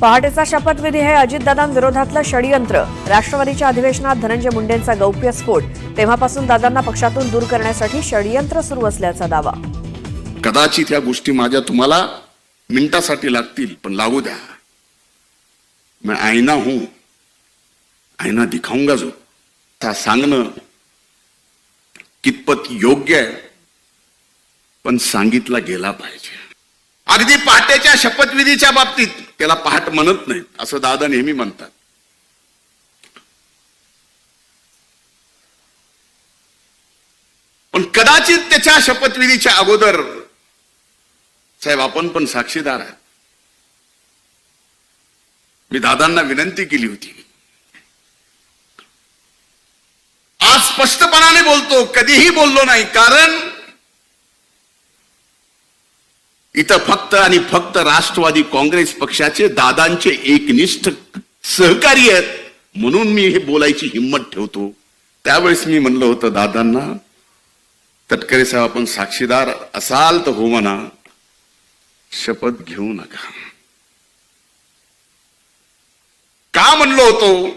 पहाटेचा शपथविधी हे अजितदादांविरोधातलं षडयंत्र. राष्ट्रवादीच्या अधिवेशनात धनंजय मुंडेंचा गौप्यस्फोट तेव्हापासून दादांना पक्षातून दूर करण्यासाठी षडयंत्र सुरू असल्याचा दावा. कदाचित या गोष्टी माझ्या तुम्हाला मिनिटासाठी लागतील पण लागू द्या. मैं आईना हूं आईना दिखाऊंगा जो. त्या सांगणं कितपत योग्य आहे पण सांगितला गेला पाहिजे. अगदी पहाटेच्या शपथविधीच्या बाबतीत त्याला पहाट म्हणत नाहीत असं दादा नेहमी म्हणतात. पण कदाचित त्याच्या शपथविधीच्या अगोदर साहेब आपण पण साक्षीदार आहात. मी दादांना विनंती केली होती. आज स्पष्टपणाने बोलतो कधीही बोललो नाही कारण इथं फक्त आणि फक्त राष्ट्रवादी काँग्रेस पक्षाचे दादांचे एकनिष्ठ सहकारी आहेत. म्हणून मी हे बोलायची हिंमत ठेवतो. त्यावेळेस मी म्हणलं होतं दादांना तटकरे साहेब आपण साक्षीदार असाल तर हो म्हणा. शपथ घेऊ नका. का म्हणलो होतो?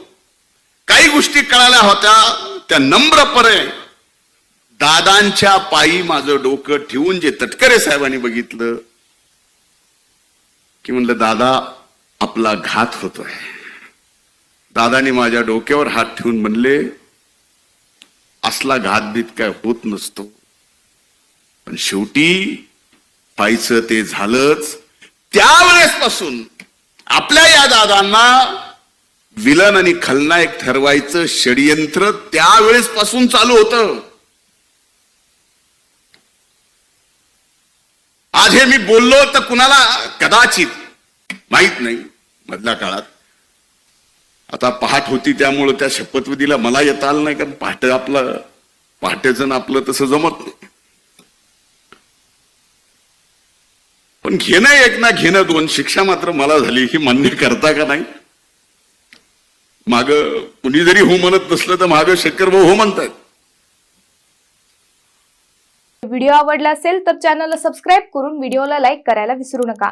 काही गोष्टी कळाल्या होत्या. त्या नम्रपणे दादांच्या पायी माझं डोकं ठेवून जे तटकरे साहेबांनी बघितलं की म्हणलं दादा आपला घात होतोय. दादाने माझ्या डोक्यावर हात ठेवून म्हणले असला घातबीत काय होत नसतो. पण शेवटी व्हायचं ते झालंच. त्यावेळेस पासून आपल्या या दादांना विलन आणि खलनायक ठरवायचं षडयंत्र त्यावेळेस पासून चालू होतं. आज हे मी बोललो तर कुणाला कदाचित माहीत नाही मधल्या काळात. आता पहाट होती त्यामुळं त्या शपथविधीला मला येता आलं नाही कारण पहाटे आपलं पहाटेचं आपलं तसं जमत नाही. पण घेणं एक ना घेणं दोन शिक्षा मात्र मला झाली ही मान्य करता का नाही? माग कुणी जरी हो म्हणत नसलं तर माग शेतकर भाऊ हो म्हणतात. व्हिडिओ आवडला असेल तर चॅनलला सबस्क्राईब करून व्हिडिओला लाईक करायला विसरू नका.